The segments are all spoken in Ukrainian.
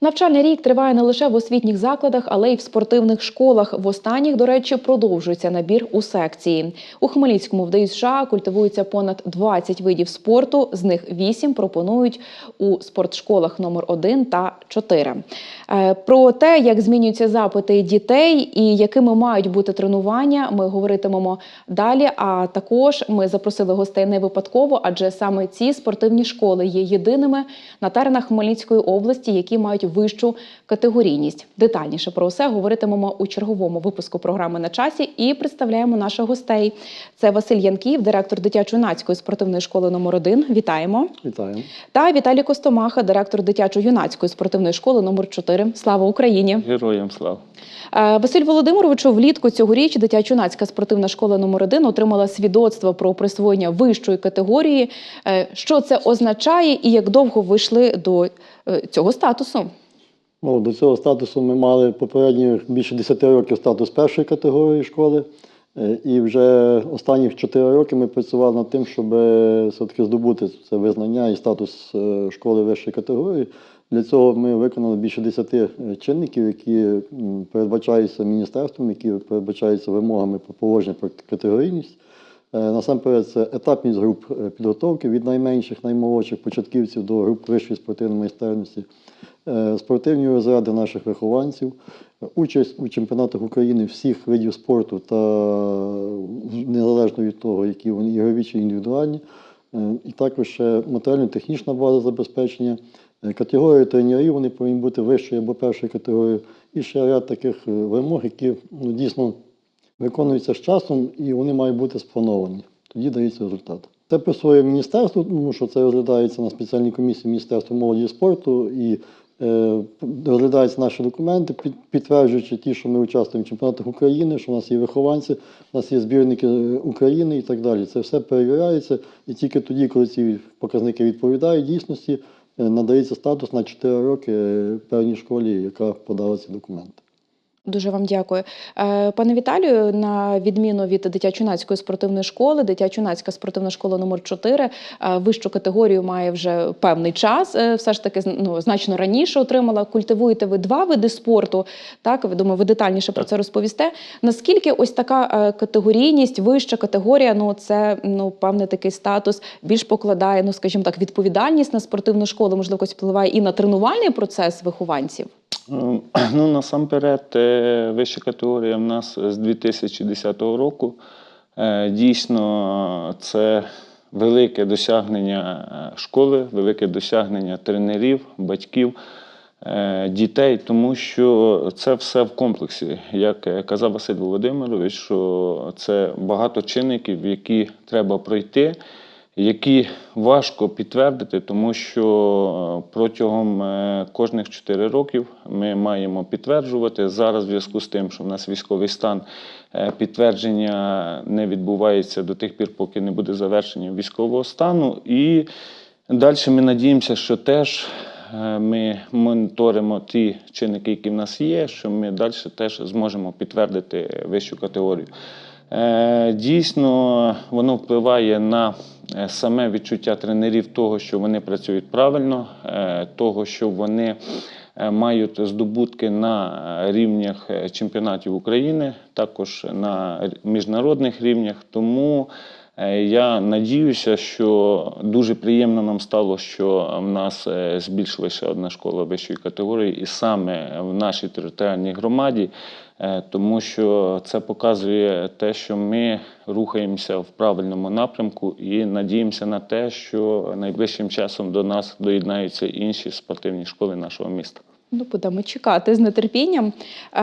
Навчальний рік триває не лише в освітніх закладах, але й в спортивних школах. В останніх, до речі, продовжується набір у секції. У Хмельницькому в ДЮСШ культивується понад 20 видів спорту. З них 8 пропонують у спортшколах номер 1 та 4. Е, Про те, як змінюються запити дітей і якими мають бути тренування, ми говоритимемо далі. А також ми запросили гостей не випадково, адже саме ці спортивні школи є єдиними на теренах Хмельницької області, які мають вищу категорійність. Детальніше про все говоритимемо у черговому випуску програми на часі і представляємо наших гостей. Це Василь Янків, директор дитячо-юнацької спортивної школи номер 1 Вітаємо. Вітаю. Та Віталій Костомаха, директор дитячо-юнацької спортивної школи номер 4 Слава Україні! Героям слава. Е, Василь Володимировичу, влітку цьогоріч дитячо-юнацька спортивна школа номер 1 отримала свідоцтво про присвоєння вищої категорії. Е, Що це означає і як довго ви йшли до е, цього статусу? Ну, до цього статусу ми мали попередньо більше 10 років статус першої категорії школи. І вже останніх 4 роки ми працювали над тим, щоб все-таки здобути це визнання і статус школи вищої категорії. Для цього ми виконали більше 10 чинників, які передбачаються міністерством, які передбачаються вимогами про положення про категорійність. Е, Насамперед, це етапність груп е, підготовки від найменших, наймолодших початківців до груп вищої спортивної майстерності, е, спортивні розряди наших вихованців, е, участь у чемпіонатах України всіх видів спорту та е, незалежно від того, які вони ігрові чи індивідуальні, Е, і також матеріально-технічна база забезпечення. Е, Категорії тренерів вони повинні бути вищої або першої категорії. І ще ряд таких е, вимог, які ну, дійсно виконуються з часом і вони мають бути сплановані. Тоді дається результат. Це присвоює міністерство, тому що це розглядається на спеціальній комісії Міністерства молоді і спорту і е, розглядаються наші документи, під, підтверджуючи ті, що ми участвуємо в чемпіонатах України, що у нас є вихованці, у нас є збірники України і так далі. Це все перевіряється, і тільки тоді, коли ці показники відповідають дійсності, надається статус на 4 роки е, певній школі, яка подала ці документи. Дуже вам дякую. Е, Пане Віталію, на відміну від дитячо-юнацької спортивної школи, дитячо-юнацька спортивна школа номер 4 е, вищу категорію має вже певний час. е, Все ж таки ну, значно раніше отримала. Культивуєте ви два види спорту. Так, ви думаю, ви детальніше про це розповісте. Наскільки ось така категорійність, вища категорія, ну це ну певний такий статус більш покладає, ну скажімо так, відповідальність на спортивну школу, можливо, впливає і на тренувальний процес вихованців. Е, Ну, насамперед, е, вища категорія в нас з 2010 року. Е, Дійсно, це велике досягнення е, школи, велике досягнення тренерів, батьків, дітей, тому що це все в комплексі. Як казав Василь Володимирович, що це багато чинників, які треба пройти. Які важко підтвердити, тому що е, протягом е, кожних 4 років ми маємо підтверджувати. Зараз, в зв'язку з тим, що в нас військовий стан, е, підтвердження не відбувається до тих пір, поки не буде завершення військового стану. І далі ми надіємося, що теж ми моніторимо ті чинники, які в нас є, що ми далі теж зможемо підтвердити вищу категорію. Е, Дійсно, воно впливає на е, саме відчуття тренерів того, що вони працюють правильно, е, того, що вони мають здобутки на рівнях чемпіонатів України, також на міжнародних рівнях. Тому я надіюся, що дуже приємно нам стало, що в нас збільшилася одна школа вищої категорії, і саме в нашій територіальній громаді. Е, тому що це показує те, що ми рухаємося в правильному напрямку і надіємося на те, що найближчим часом до нас доєднаються інші спортивні школи нашого міста. Ну, будемо чекати з нетерпінням. Е,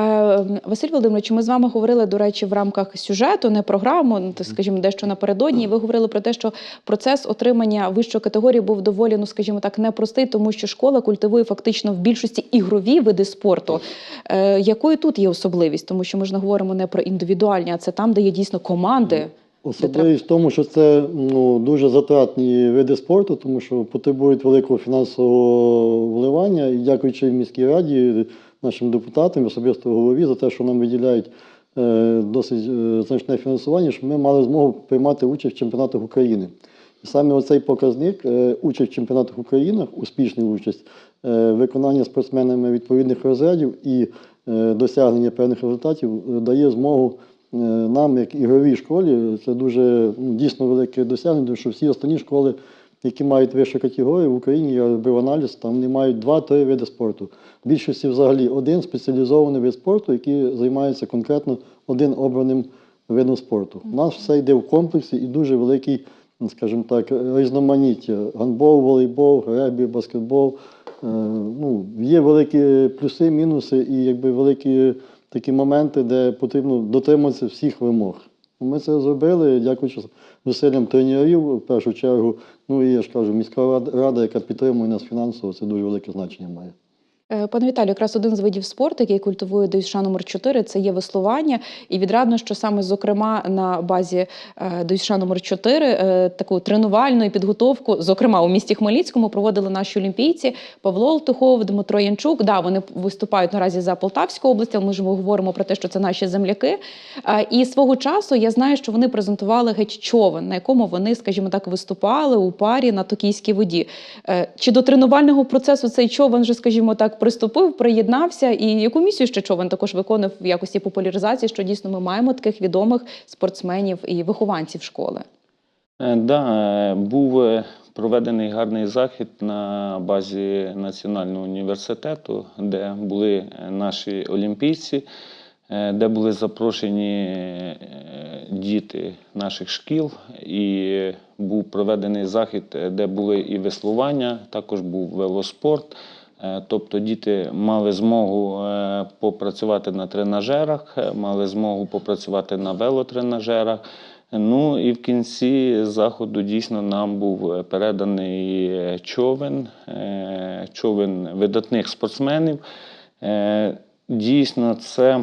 Василь Володимирович, ми з вами говорили, до речі, в рамках сюжету, не програму, ну, скажімо, дещо напередодні. І Ви говорили про те, що процес отримання вищої категорії був доволі, ну скажімо так, непростий, тому що школа культивує фактично в більшості ігрові види спорту. Е, Якою тут є особливість? Тому що ми ж не говоримо не про індивідуальні, а це там, де є дійсно команди. Особливість в тому, що це ну, дуже затратні види спорту, тому що потребують великого фінансового вливання. І дякуючи міській раді, нашим депутатам, особисто голові, за те, що нам виділяють е, досить е, значне фінансування, щоб ми мали змогу приймати участь в чемпіонатах України. Саме оцей показник, е, участь в чемпіонатах України, успішна участь, е, виконання спортсменами відповідних розрядів і е, досягнення певних результатів е, дає змогу нам, як ігровій школі, це дуже ну, дійсно велике досягнення, тому що всі останні школи, які мають вищу категорію в Україні, я робив аналіз, там вони мають два-три види спорту. В більшості взагалі один спеціалізований вид спорту, який займається конкретно один обраним видом спорту. У нас все йде в комплексі і дуже великий, ну, скажімо так, різноманіття. Гандбол, волейбол, регбі, баскетбол. Е, Ну, є великі плюси, мінуси і якби великі такі моменти, де потрібно дотримуватися всіх вимог. Ми це зробили, дякуючи зусиллям тренерів в першу чергу. Ну і я ж кажу, міська рада, яка підтримує нас фінансово, це дуже велике значення має. Е, Пане Віталію, якраз один з видів спорту, який культивує ДЮСШ номер 4 це є веслування. І відрадно, що саме зокрема на базі ДЮСШ номер 4 е, таку тренувальну підготовку, зокрема у місті Хмельницькому, проводили наші олімпійці Павло Олтухов, Дмитро Янчук. Да, вони виступають наразі за Полтавську область, ми ж говоримо про те, що це наші земляки. Е, І свого часу я знаю, що вони презентували геть човен, на якому вони, скажімо так, виступали у парі на токійській воді. Е, Чи до тренувального процесу цей човен вже, скажімо так, приступив, приєднався? І яку місію ще човен також виконав в якості популяризації, що дійсно ми маємо таких відомих спортсменів і вихованців школи? Е, Да, е, був е, проведений гарний захід на базі Національного університету, де були е, наші олімпійці, де були запрошені діти наших шкіл, і був проведений захід, де були і веслування, також був велоспорт. Е, Тобто діти мали змогу е, попрацювати на тренажерах, е, мали змогу попрацювати на велотренажерах. Ну і в кінці заходу дійсно нам був переданий човен, човен видатних спортсменів. Дійсно, це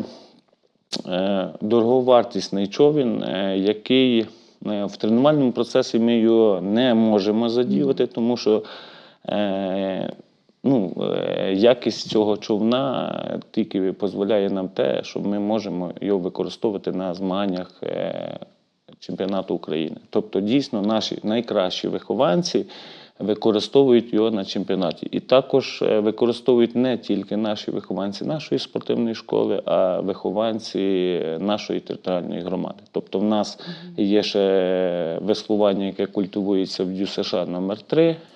дороговартісний човен, який в тренувальному процесі ми його не можемо задіяти, тому що ну, е, якість цього човна тільки дозволяє нам те, що ми можемо його використовувати на змаганнях е, чемпіонату України. Тобто, дійсно, наші найкращі вихованці використовують його на чемпіонаті. І також е, використовують не тільки наші вихованці нашої спортивної школи, а вихованці нашої територіальної громади. Тобто, в нас є ще веслування, яке культивується в ДЮСШ номер 3 Е,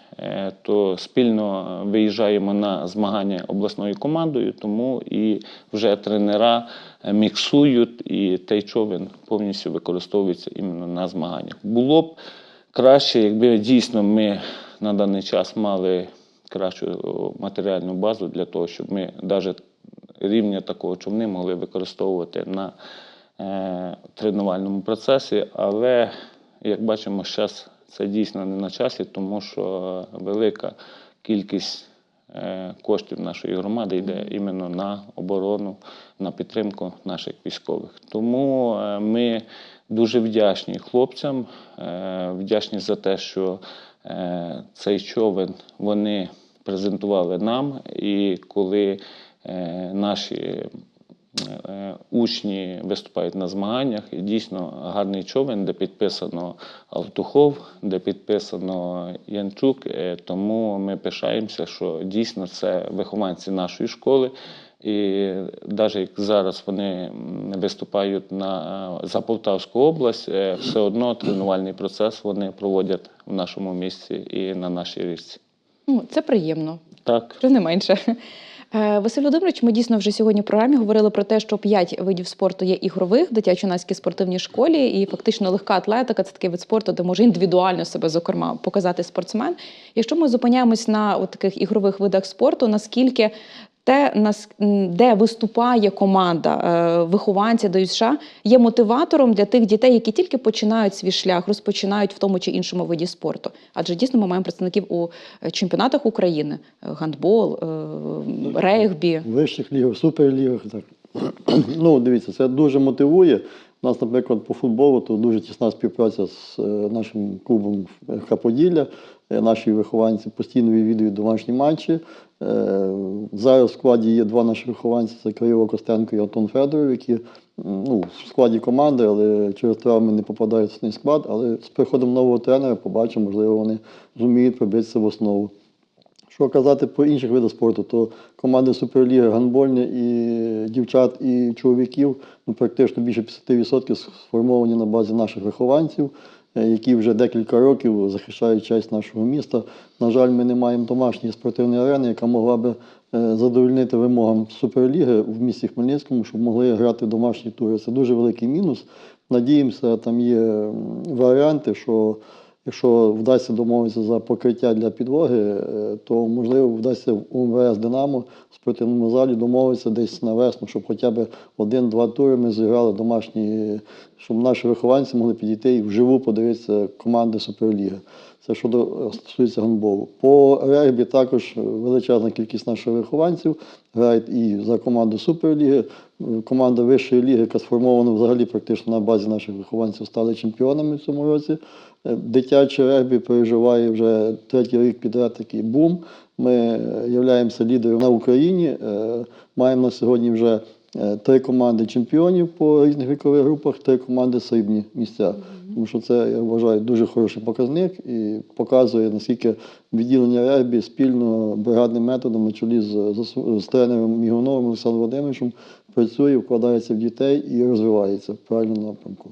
то спільно виїжджаємо на змагання обласною командою, тому і вже тренера е, міксують, і той човен повністю використовується іменно на змаганнях. Було б краще, якби дійсно ми на даний час мали кращу матеріальну базу для того, щоб ми навіть рівня такого човни могли використовувати на е, тренувальному процесі, але як бачимо, зараз це дійсно не на часі, тому що велика кількість е, коштів нашої громади йде іменно на оборону, на підтримку наших військових. Тому е, ми дуже вдячні хлопцям, е, вдячні за те, що цей човен вони презентували нам, і коли наші учні виступають на змаганнях. І дійсно гарний човен, де підписано Алтухов, де підписано Янчук. Е, Тому ми пишаємося, що дійсно це вихованці нашої школи. І навіть як зараз вони виступають на, за Полтавську область, е, все одно тренувальний процес вони проводять в нашому місці і на нашій річці. Ну, це приємно. Так. Що не менше. Е, Василь Володимирович, ми дійсно вже сьогодні в програмі говорили про те, що п'ять видів спорту є ігрових дитячо-юнацькій спортивній школі, і фактично легка атлетика це такий вид спорту, де може індивідуально себе, зокрема, показати спортсмен. Якщо ми зупиняємось на от таких ігрових видах спорту, наскільки те, де виступає команда е, вихованця до США, є мотиватором для тих дітей, які тільки починають свій шлях, розпочинають в тому чи іншому виді спорту. Адже дійсно ми маємо представників у е, чемпіонатах України: е, гандбол, регбі. Вищих лігах, суперлігах. Так. ну, дивіться, це дуже мотивує. У нас, наприклад, по футболу то дуже тісна співпраця з нашим клубом Хаподілля. Наші вихованці постійно відвідують домашні матчі. Е, Зараз в складі є два наші вихованці: це Кирило Костенко і Антон Федоров, які ну, в складі команди, але через травми не попадають в основний склад. Але з приходом нового тренера побачимо, можливо, вони зуміють пробитися в основу. Що казати по інших видах спорту, то команди Суперліги гандбольні і дівчат, і чоловіків ну, практично більше 50% сформовані на базі наших вихованців, які вже декілька років захищають честь нашого міста. На жаль, ми не маємо домашньої спортивної арени, яка могла би е, задовольнити вимогам Суперліги в місті Хмельницькому, щоб могли грати домашні тури. Це дуже великий мінус. Надіємося, там є варіанти, що Якщо вдасться домовитися за покриття для підлоги, е, то можливо вдасться в УМВС Динамо в спортивному залі домовитися десь на весну, щоб хоча б один-два тури ми зіграли домашні, щоб наші вихованці могли підійти і вживу подивитися команди Суперліги. Це щодо е, стосується гандболу. По регбі також величезна кількість наших вихованців грають і за команду Суперліги. Команда вищої ліги, яка сформована взагалі практично на базі наших вихованців, стали чемпіонами в цьому році. Дитяче регбі переживає вже третій рік підряд такий бум. Ми являємося лідером на Україні. Е, Маємо на сьогодні вже е, три команди чемпіонів по різних вікових групах, три команди срібні місця. Тому що це, я вважаю, дуже хороший показник і показує, наскільки відділення регбі спільно бригадним методом на чолі з, з, з тренером Мігуновим Олександром Володимировичем працює, вкладається в дітей і розвивається в правильному напрямку.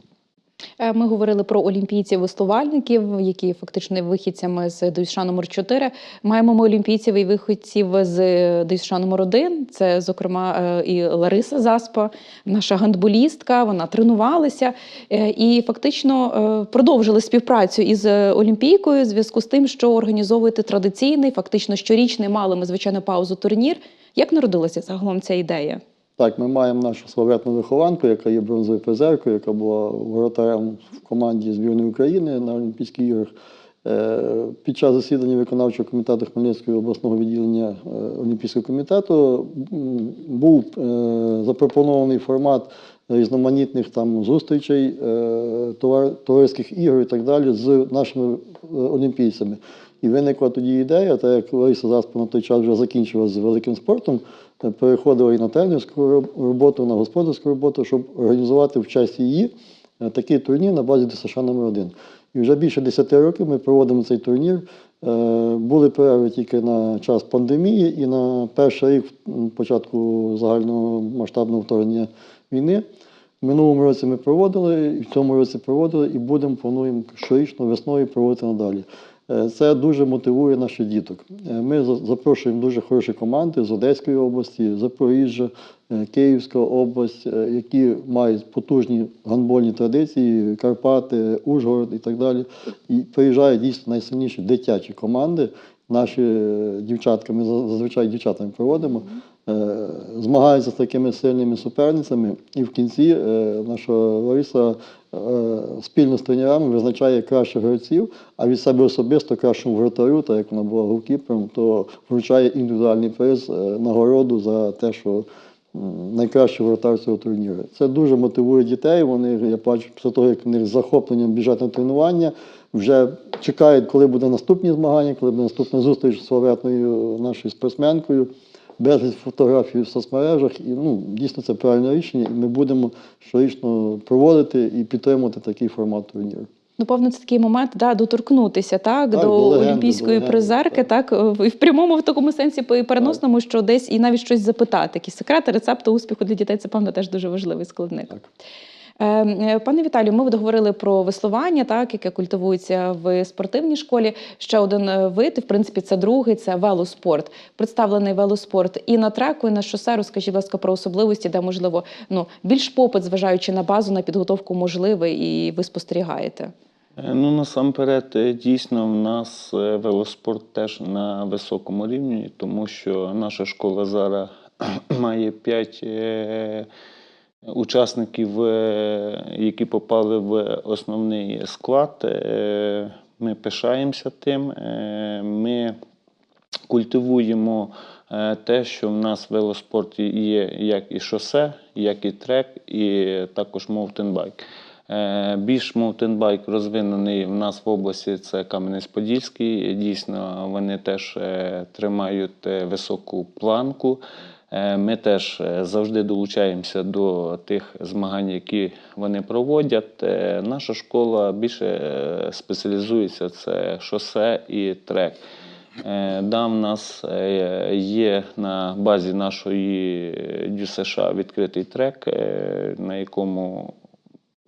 Е, Ми говорили про олімпійців-веслувальників, які фактично вихідцями з ДЮСШ номер 4 Маємо ми олімпійців і виходців з ДЮСШ номер 1 Це, зокрема, е, і Лариса Заспа, наша гандболістка. Вона тренувалася е, і фактично продовжили співпрацю із Олімпійкою в зв'язку з тим, що організовуєте традиційний, фактично щорічний, мали ми звичайно паузу турнір. Як народилася загалом ця ідея? Так, ми маємо нашу славетну вихованку, яка є бронзовою призеркою, яка була воротарем в команді збірної України на Олімпійських іграх. Е, Під час засідання виконавчого комітету Хмельницького обласного відділення е, Олімпійського комітету був е, запропонований формат різноманітних там зустрічей, товариських ігор і так далі з нашими олімпійцями. І виникла тоді ідея, так як Лариса Заспа той час вже закінчила з великим спортом, переходила і на тренерську роб- роботу, на господарську роботу, щоб організувати в честь її е, такий турнір на базі ДСШ номер 1 І вже більше 10 років ми проводимо цей турнір. Е, Були перерви тільки на час пандемії і на перший рік початку загального масштабного вторгнення війни. В минулому році ми проводили, і в цьому році проводили, і будемо плануємо щорічно весною проводити надалі. Е, Це дуже мотивує наших діток. Е, Ми за- запрошуємо дуже хороші команди з Одеської області, Запоріжжя, е, Київська область, які мають потужні гандбольні традиції, Карпати, Ужгород і так далі. І приїжджають дійсно найсильніші дитячі команди. Наші дівчатка, ми за- зазвичай дівчатами проводимо, змагаються з такими сильними суперницями. І в кінці е, наша Лариса е, спільно з тренерами визначає кращих гравців, а від себе особисто кращому вратарю, так як вона була голкіпером, то вручає індивідуальний приз, е, нагороду за те, що найкращий вратар цього турніру. Це дуже мотивує дітей. Вони, я бачу, після того, як вони з захопленням біжать на тренування, вже чекають, коли буде наступні змагання, коли буде наступна зустріч з славетною нашою спортсменкою. Безліч фотографій в соцмережах, і ну, дійсно це правильне рішення, і ми будемо щорічно проводити і підтримувати такий формат турніру. Ну, певно, це такий момент да, доторкнутися так, Так, до, до легенди, олімпійської до легенди, призерки, так. і в прямому в такому сенсі і переносному, що десь і навіть щось запитати. Якісь секрети, рецепти успіху для дітей це певно теж дуже важливий складник. Так. Е, е, Пане Віталію, ми говорили про веслування, так яке культивується в спортивній школі. Ще один е, вид, в принципі, це другий це велоспорт. Представлений велоспорт і на треку, і на шосе. Розкажіть, будь ласка, про особливості, де можливо ну більш попит, зважаючи на базу, на підготовку можливий, і ви спостерігаєте. Е, Ну, насамперед, дійсно, в нас велоспорт теж на високому рівні, тому що наша школа зараз має 5 учасників, е, які попали в основний склад. Е, Ми пишаємося тим. Е, Ми культивуємо те, що в нас в велоспорті є як і шосе, як і трек, і також моутенбайк. Більш моутенбайк розвинений в нас в області це Кам'янець-Подільський. Дійсно, вони теж тримають високу планку. Е, Ми теж е, завжди долучаємося до тих змагань, які вони проводять. Е, Наша школа більше спеціалізується це шосе і трек. Да, в нас є на базі нашої ДЮСШ відкритий трек, на якому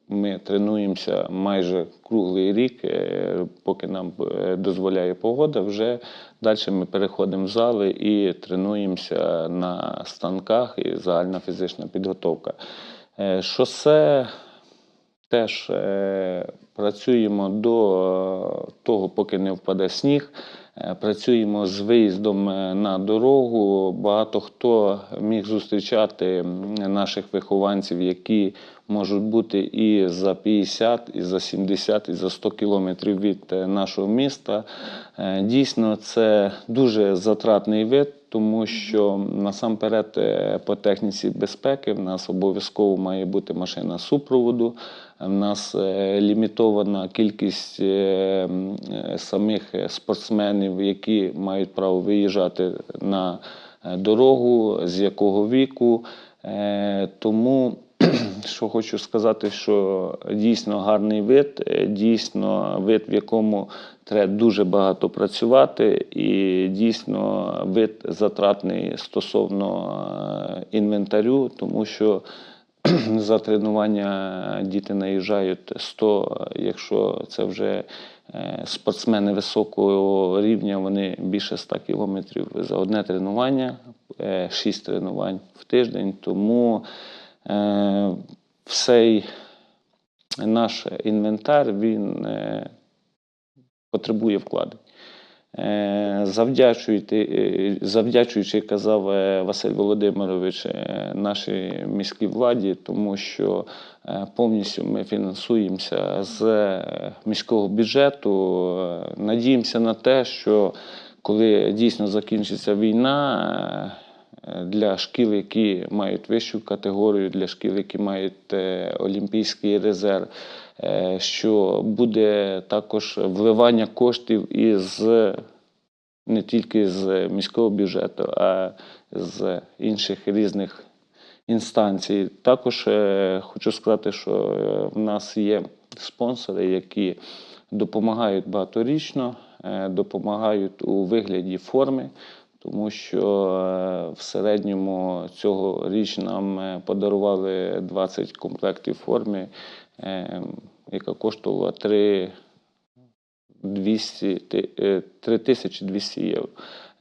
ми тренуємося майже круглий рік, е, поки нам е, дозволяє погода. Вже далі ми переходимо в зали і тренуємося на станках і загальна фізична підготовка. Е, Шосе теж працюємо до того, поки не впаде сніг. Е, Працюємо з виїздом е, на дорогу. Багато хто міг зустрічати наших вихованців, які можуть бути і за 50, і за 70, і за 100 кілометрів від е, нашого міста. Дійсно, це дуже затратний вид, тому що насамперед е, по техніці безпеки в нас обов'язково має бути машина супроводу. В нас е, лімітована кількість е, самих спортсменів, які мають право виїжджати на дорогу, з якого віку. Тому що хочу сказати, що дійсно гарний вид, дійсно вид, в якому треба дуже багато працювати, і дійсно вид затратний стосовно е, інвентарю, тому що за тренування діти наїжджають 100, якщо це вже е, спортсмени високого рівня, вони більше 100 кілометрів за одне тренування, 6 тренувань в тиждень. Тому е, всей наш інвентар він е, потребує вкладень. Е, Завдячуючи, е, завдячуючи, казав е, Василь Володимирович, нашій міській владі, тому що повністю ми фінансуємося з міського бюджету. Надіємося на те, що коли дійсно закінчиться війна, для шкіл, які мають вищу категорію, для шкіл, які мають олімпійський резерв, що буде також вливання коштів із не тільки з міського бюджету, а з інших різних інстанцій. Також е, хочу сказати, що е, в нас є спонсори, які допомагають багаторічно, е, допомагають у вигляді форми. Тому що е, в середньому цього річ нам е, подарували 20 комплектів форми, е, яка коштувала 3 200, ти- е, 3200 євро.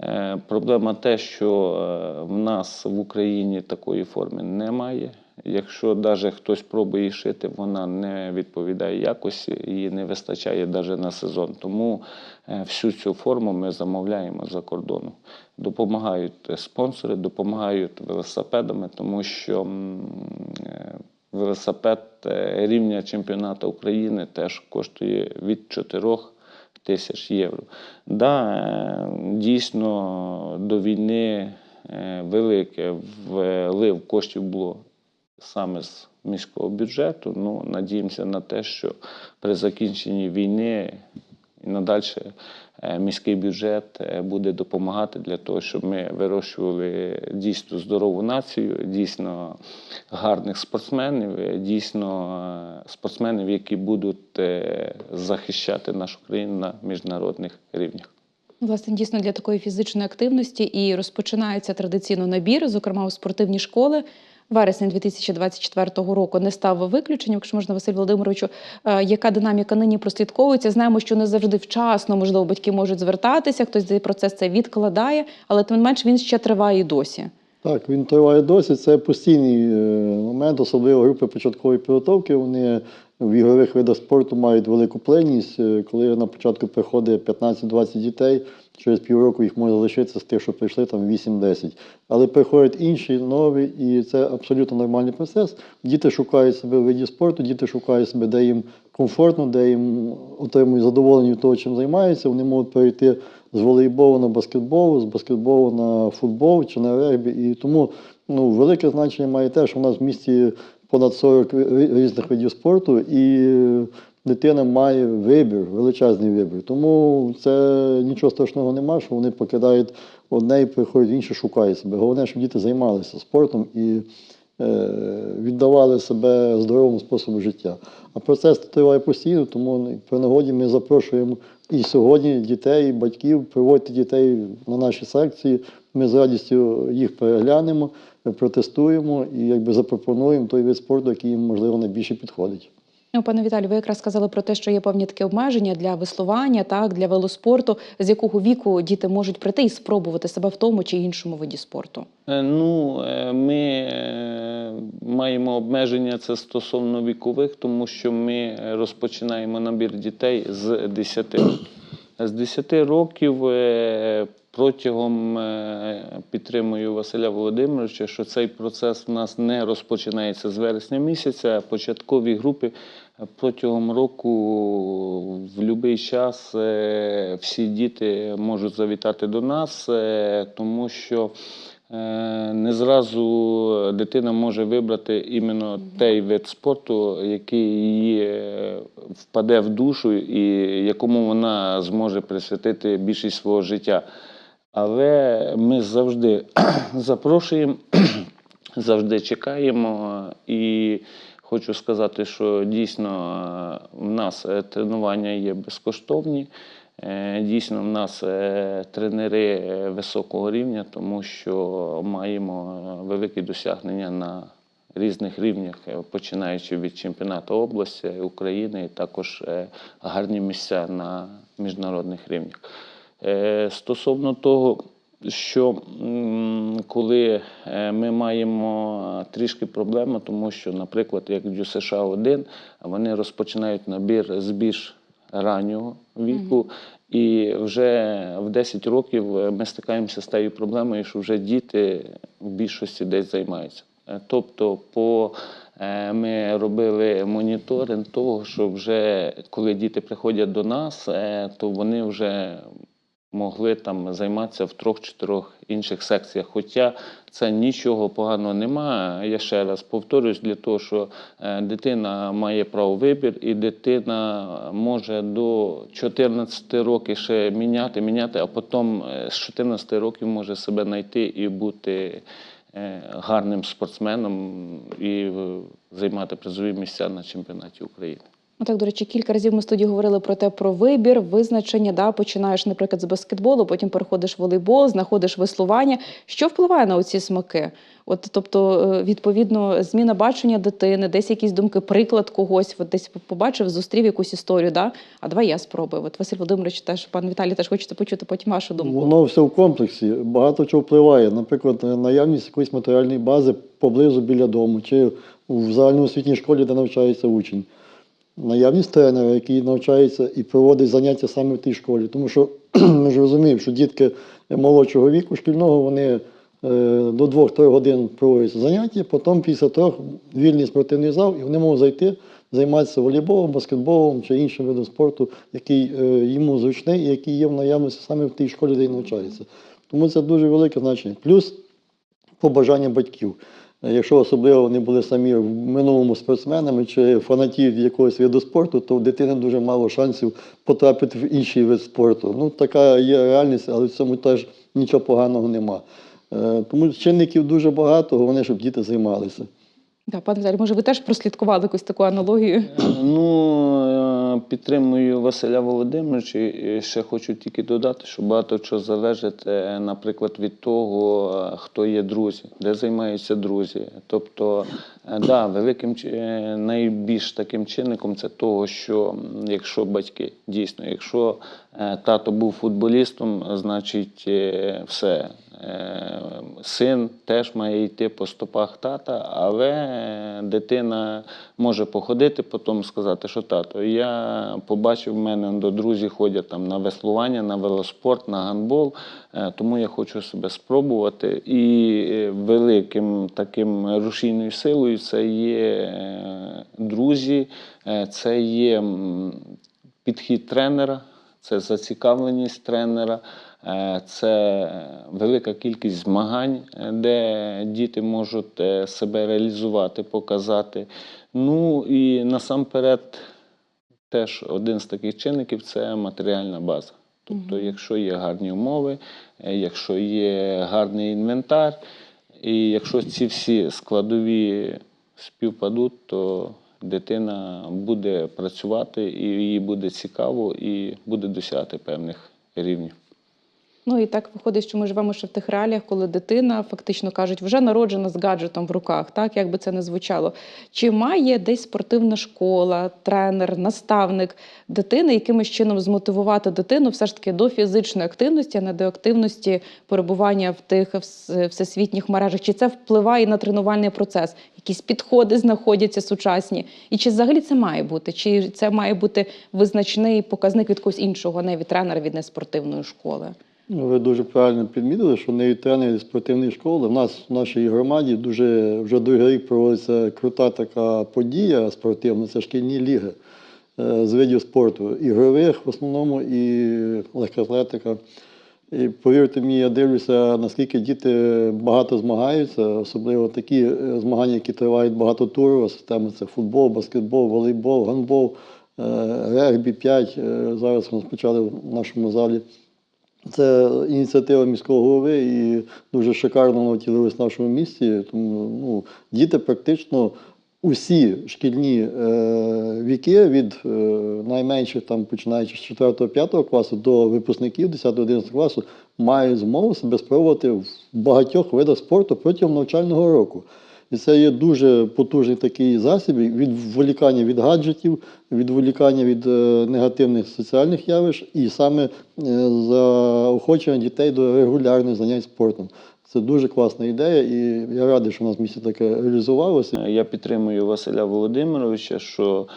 Е, Проблема те, що е, в нас в Україні такої форми немає. Якщо навіть хтось пробує шити, вона не відповідає якості, її не вистачає навіть на сезон. Тому всю цю форму ми замовляємо за кордону. Допомагають спонсори, допомагають велосипедами, тому що велосипед е, рівня чемпіонату України теж коштує від 4 тисяч євро. Да, е, дійсно до війни е, велике влив коштів було саме з міського бюджету. Ну, надіємося на те, що при закінченні війни і надальше е, міський бюджет е, буде допомагати для того, щоб ми вирощували дійсно здорову націю, дійсно гарних спортсменів, е, дійсно е, спортсменів, які будуть е, захищати нашу країну на міжнародних рівнях. Власне, дійсно для такої фізичної активності і розпочинається традиційно набір, зокрема у спортивні школи. Вересень 2024 року не став виключенням. Якщо можна, Василь Володимировичу, е, яка динаміка нині прослідковується? Знаємо, що не завжди вчасно, можливо, батьки можуть звертатися, хтось цей процес це відкладає, але тим не менш він ще триває і досі. Так, він триває досі. Це постійний е, момент, особливо групи початкової підготовки. Вони в ігрових видах спорту мають велику пленність. Е, Коли на початку приходить 15-20 дітей, через півроку їх може залишитися з тих, що прийшли там 8-10. Але приходять інші, нові, і це абсолютно нормальний процес. Діти шукають себе в виді спорту, діти шукають себе, де їм комфортно, де їм отримують задоволення від того, чим займаються. Вони можуть перейти з волейболу на баскетбол, з баскетболу на футбол чи на регбі. І тому ну, велике значення має те, що в нас в місті понад 40 різних видів спорту, і дитина має вибір, величезний вибір. Тому це нічого страшного нема, що вони покидають одне і приходить, інше шукає себе. Головне, щоб діти займалися спортом і е, віддавали себе здоровому способу життя. А процес триває постійно, тому при нагоді ми запрошуємо і сьогодні дітей, і батьків, приводьте дітей на наші секції. Ми з радістю їх переглянемо, протестуємо і якби запропонуємо той вид спорту, який їм можливо найбільше підходить. Ну, пане Віталію, ви якраз сказали про те, що є певні такі обмеження для веслування, так для велоспорту. З якого віку діти можуть прийти і спробувати себе в тому чи іншому виді спорту? Е, Ну, е, ми е, маємо обмеження це стосовно вікових, тому що ми розпочинаємо набір дітей з 10 років. З 10 років протягом підтримую Василя Володимировича, що цей процес в нас не розпочинається з вересня місяця, початкові групи протягом року в будь-який час е, всі діти можуть завітати до нас, е, тому що Е, Не зразу дитина може вибрати іменно той вид спорту, який її впаде в душу і якому вона зможе присвятити більшість свого життя. Але ми завжди запрошуємо, завжди чекаємо. І хочу сказати, що дійсно е, в нас е, тренування є безкоштовні. Е, Дійсно, в нас тренери високого рівня, тому що маємо великі досягнення на різних рівнях, починаючи від чемпіонату області, України, і також гарні місця на міжнародних рівнях. Стосовно того, що коли е, ми маємо трішки проблему, тому що, наприклад, як в США 1 вони розпочинають набір з більш раннього віку, і вже в 10 років е, ми стикаємося з тією проблемою, що вже діти в більшості десь займаються. Е, Тобто, по ми робили моніторинг того, що вже коли діти приходять до нас, то вони вже могли там займатися в трьох-чотирьох інших секціях. Хоча це нічого поганого немає. Я ще раз повторюсь, для того, що е, дитина має право вибір, і дитина може до 14 років ще міняти, міняти, а потім е, з 14 років може себе знайти і бути е, гарним спортсменом і займати призові місця на чемпіонаті України. Так, до речі, кілька разів ми в студії говорили про те, про вибір, визначення. Да, починаєш, наприклад, з баскетболу, потім переходиш в волейбол, знаходиш веслування. Що впливає на оці смаки? От, тобто, е, відповідно, зміна бачення дитини, десь якісь думки, приклад когось, от десь побачив, зустрів якусь історію. Да? А давай я спробую. От Василь Володимирович, теж пан Віталій, теж хочете почути потім вашу думку. Воно все в комплексі. Багато чого впливає. Наприклад, наявність якоїсь матеріальної бази поблизу біля дому, чи в загальноосвітній школі, де навчається учень. Наявність тренера, який навчається і проводить заняття саме в тій школі. Тому що ми ж розуміємо, що дітки молодшого віку шкільного вони е, до 2-3 годин проводять заняття, потім після трьох вільний спортивний зал, і вони можуть зайти, займатися волейболом, баскетболом чи іншим видом спорту, який е, йому зручний і який є в наявності саме в тій школі, де він навчається. Тому це дуже велике значення. Плюс побажання батьків. Якщо особливо вони були самі в минулому спортсменами чи фанатів якогось виду спорту, то у дитини дуже мало шансів потрапити в інший вид спорту. Ну, така є реальність, але в цьому теж нічого поганого нема. Е, Тому чинників дуже багато, головне, щоб діти займалися. Да, пане Віталій, може, ви теж прослідкували якусь таку аналогію? Ну, е, підтримую Василя Володимировича і ще хочу тільки додати, що багато чого залежить, е, наприклад, від того, е, хто є друзі, де займаються друзі. Тобто, да, великим е, найбільш таким чинником це того, що якщо батьки дійсно, якщо е, тато був футболістом, значить е, все. Е, Син теж має йти по стопах тата, але е, дитина може походити, потім сказати, що тато, я побачив, в мене до друзі ходять там на веслування, на велоспорт, на гандбол, е, тому я хочу себе спробувати. І е, великим таким рушійною силою це є е, друзі, е, це є підхід тренера, це зацікавленість тренера, е, це велика кількість змагань, де діти можуть себе реалізувати, показати. Ну і насамперед, теж один з таких чинників це матеріальна база. Тобто, якщо є гарні умови, якщо є гарний інвентар, і якщо ці всі складові співпадуть, то дитина буде працювати, і їй буде цікаво, і буде досягати певних рівнів. Ну і так виходить, що ми живемо ще в тих реаліях, коли дитина фактично кажуть, вже народжена з гаджетом в руках, так як би це не звучало. Чи має десь спортивна школа, тренер, наставник дитини, якимось чином змотивувати дитину все ж таки до фізичної активності, а не до активності перебування в тих всесвітніх мережах? Чи це впливає на тренувальний процес? Якісь підходи знаходяться сучасні? І чи взагалі це має бути? Чи це має бути визначний показник від когось іншого, не від тренера, від неспортивної школи? Ну, Ви дуже правильно підмітили, що не від тренерів спортивної школи. У нас в нашій громаді дуже вже другий рік проводиться крута така подія спортивна, це шкільні ліги е, з видів спорту. Ігрових в основному і легкоатлетика. І повірте мені, я дивлюся, наскільки діти багато змагаються, особливо такі е, змагання, які тривають багато турів, системи це футбол, баскетбол, волейбол, гандбол, е, регбі 5. е, Зараз ми почали в нашому залі. Це ініціатива міського голови і дуже шикарно вона втілилась в нашому місті. Тому ну, діти практично усі шкільні е, віки від е, найменших, там, починаючи з 4-5 класу до випускників 10-11 класу, мають змогу себе спробувати в багатьох видах спорту протягом навчального року. І це є дуже потужний такий засіб відволікання від гаджетів, відволікання від е, негативних соціальних явищ і саме е, заохочення дітей до регулярних занять спортом. Це дуже класна ідея, і я радий, що у нас в місті таке реалізувалося. Я підтримую Василя Володимировича, що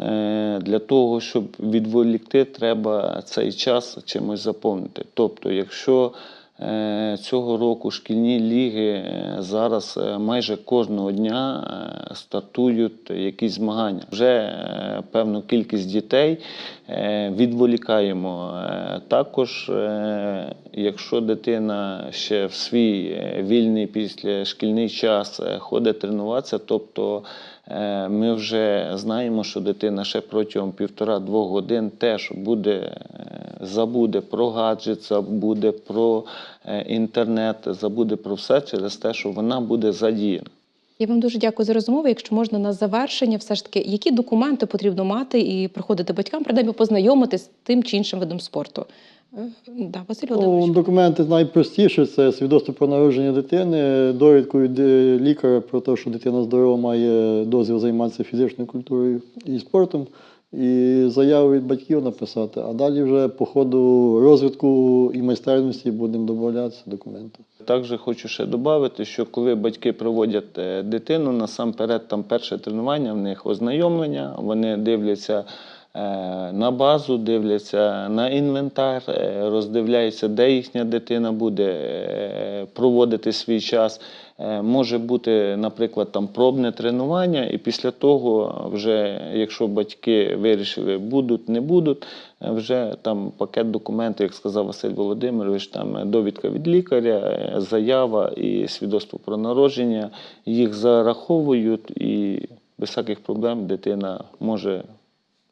е, для того, щоб відволікти, треба цей час чимось заповнити. Тобто, якщо цього року шкільні ліги е, зараз е, майже кожного дня е, стартують якісь змагання. Вже е, певну кількість дітей е, відволікаємо. Е, Також, е, якщо дитина ще в свій е, вільний після шкільний час е, ходить тренуватися, тобто е, ми вже знаємо, що дитина ще протягом півтора-двох годин теж буде е, забуде про гаджет, забуде про е, інтернет, забуде про все через те, що вона буде задіяна. Я вам дуже дякую за розмову. Якщо можна на завершення, все ж таки, які документи потрібно мати і приходити батькам, принаймні познайомитись з тим чи іншим видом спорту? Е, Да, Василь Ну, Володимирович. документи найпростіше це свідоцтво про народження дитини, довідку від е, лікаря про те, що дитина здорова має дозвіл займатися фізичною культурою і спортом, і заяву від батьків написати. А далі вже по ходу розвитку і майстерності будемо додатися документи. Також хочу ще додати, що коли батьки проводять е, дитину, насамперед там перше тренування, в них ознайомлення, вони дивляться на базу, дивляться на інвентар, е, роздивляються, де їхня дитина буде е, проводити свій час. Е, Може бути, наприклад, там пробне тренування, і після того, вже якщо батьки вирішили, будуть, не будуть, е, вже там пакет документів, як сказав Василь Володимирович, там е, довідка від лікаря, е, заява і свідоцтво про народження, їх зараховують і без всяких проблем дитина може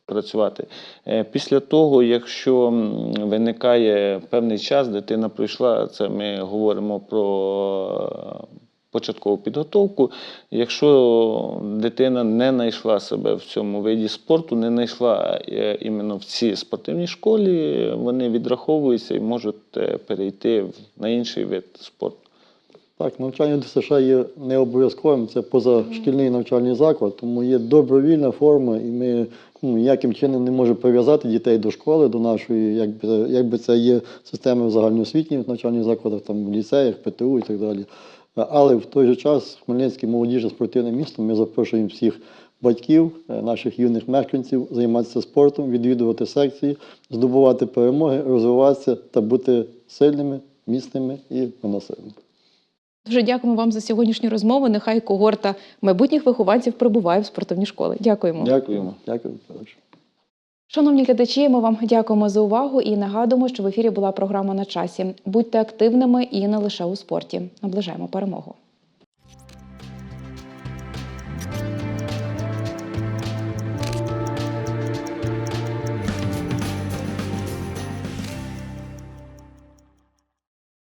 працювати. Е, Після того, якщо виникає певний час, дитина прийшла, це ми говоримо про е, початкову підготовку. Якщо дитина не знайшла себе в цьому виді спорту, не знайшла е, іменно в цій спортивній школі, вони відраховуються і можуть перейти на інший вид спорту. Так, навчання ДСШ є не обов'язковим, це позашкільний навчальний заклад, тому є добровільна форма, і ми ну, ніяким чином не можемо прив'язати дітей до школи, до нашої, якби, якби це є система в загальноосвітніх навчальних закладах, там в ліцеях, ПТУ і так далі. Але в той же час Хмельницький молодіжне спортивне місто, ми запрошуємо всіх батьків, е, наших юних мешканців займатися спортом, відвідувати секції, здобувати перемоги, розвиватися та бути сильними, міцними і поносильними. Дуже дякуємо вам за сьогоднішню розмову. Нехай когорта майбутніх вихованців прибуває в спортивні школи. Дякуємо. Дякуємо. Дякую. Шановні глядачі, ми вам дякуємо за увагу і нагадуємо, що в ефірі була програма на часі. Будьте активними і не лише у спорті. Наближаємо перемогу.